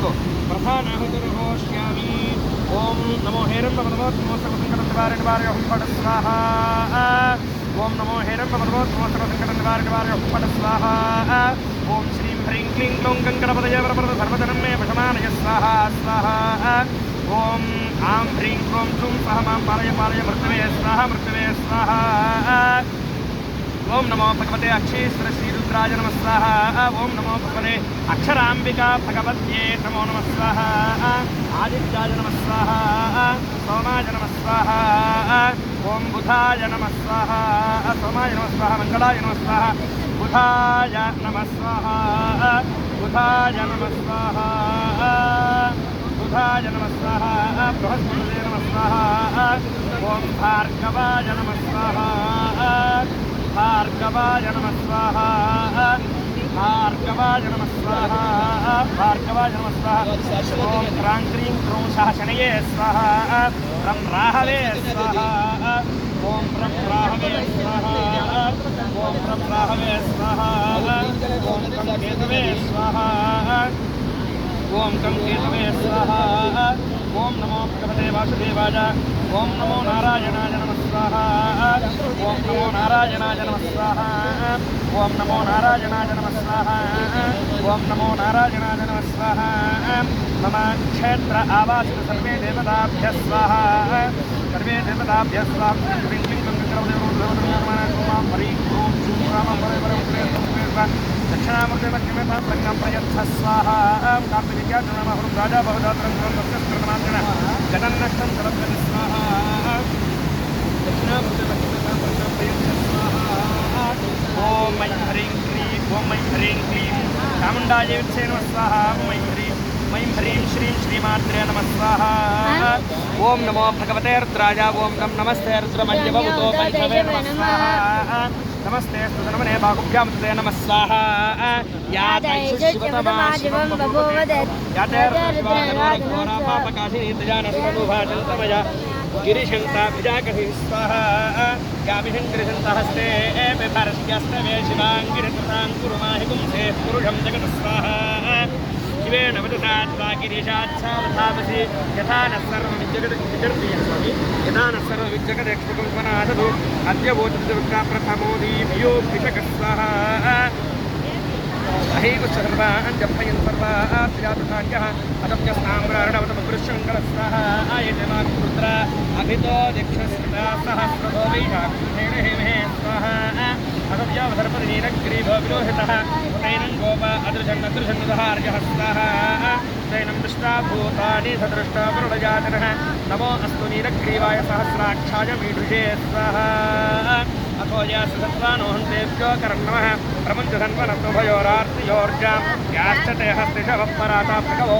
చేసుకో ప్రధానాహుతిర్హోష్యామి ఓం నమో హేరం నమో నమో సర్వసంకట నివారణ నివారణ హుంపట స్వాహ ఓం నమో హేరం నమో నమో సర్వసంకట నివారణ నివారణ హుంపట స్వాహ ఓం శ్రీం హ్రీం క్లీం క్లౌం గంగణపతయ వరప్రద సర్వజనం మే పఠమానయ స్వాహ స్వాహ ఓం ఆం హ్రీం క్లౌం క్లూం ओम नमो भगवते अक्षेश्वर श्रीरुद्राय नम स्वाहा ओम नमो भगवते अक्षरांबिका भगवत्ये नमो नम स्वाहा आदित्याय नम स्वाह सोमाय नम स्वाहा ओम बुधाय नम स्वाहा सोमाय नम स्वाहा मंगलाय नम स्वाहा बुधाय नम स्वाहा बुधाय नम स्वाहा बुधाय नम स्वाहा बृहस्पतये नम स्वाहा ओम भार्गवाय नम स्वाहा భార్గవాయ నమ స్వాహ. భార్గవాయ నమ స్వాహ. భార్గవాయ నమ స్వాహ. ఓం క్రాం క్రీం క్రూం శాసనయే స్వాహ. రం రాహవే స్వాహ. ఓం రం రాహవే స్వాహ. ఓం రం రాహవే స్వాహ. ఓం కం కేతవే స్వాహ. ఓం కం కేతవే స్వాహ. ओम नमो भगवते वासुदेवाय ओम नमो नारायणाय नमः स्वाहा ओम नमो नारायणाय नमः स्वाहा ओम नमो नारायणाय नमः स्वाहा ओम नमो नारायणाय नमः स्वाहा मम क्षेत्र आवास सर्वे देवताभ्य स्वाहा सर्वे देवताभ्य स्वाहा दक्षिणामृतमग्निमेतां प्रज्ञापयच्छस्वाहां काम्पिरिक्याजुनमहुं राजा बहुधातरं गुरुं भक्तस्कृतमार्गणः जगन्नष्टं सरस्वति स्वाहा दक्षिणामृतमग्निमेतां प्रज्ञापयच्छस्वाहा ह्रीं क्रीं ॐ मै ह्रीं क्रीं चामुण्डायै वित्से नमः स्वाहा मै ह्रीं मै ह्रीं श्रीं श्रीमात्रे स्वाहा ॐ नमो। भगवते रुद्राय ॐ नमस्ते रुद्रमन्यभवतो पञ्चमे नमः। स्वाहा రుద్రమయ్యవతో పంచమే నమ స్వాహ నమస్తే స్తుతనమనే బాహుభ్యాం తే నమ స్వాహ యా శివతమాశివం బభూవదత్ గిరిశంతాభిజాకసి స్వాహ గాభిషంకరిశంతహస్తే బిభరస్యస్తవే శివాంగిరితాం కురు మాహి పుంసే పురుషం జగత స్వాహ శివేణ వదసాత్వా గిరీశాచ్ఛావధామసి యథా న సర్వమిజ్జగత్ విజర్తి స్వామి యథా న సర్వమిజ్జగదక్షకం స్వనాథదు అద్య భూత ప్రథమోదీభ్యో భిషక స్వాహ అహైగుచ్చ సర్వాన్ జపయన్ సర్వాత్యాతుకాన్యః అదప్యస్తామ్రారణవతమృశ్యంకరస్వాహ ఆయతే మారుద్ర అభితో దీక్షస్తా సహస్రతో వైశాఖేణ अगव्यावधर्मदीनग्रीभविरोहितः उन्नयनं गोपा अदृशन्नदृशन्नुतः अर्घहस्ताः दैनं दृष्टा भूतानि सदृष्टा नमो अस्तु नीरग्रीवाय सहस्राक्षाय मीढुषे स्वाहा अथोजासत्वानोहन्तेभ्यो कर्णमः प्रमुञ्चधन्वनभयोरार्तियोर्जां याश्च ते हस्तिशवः पराता भगवौ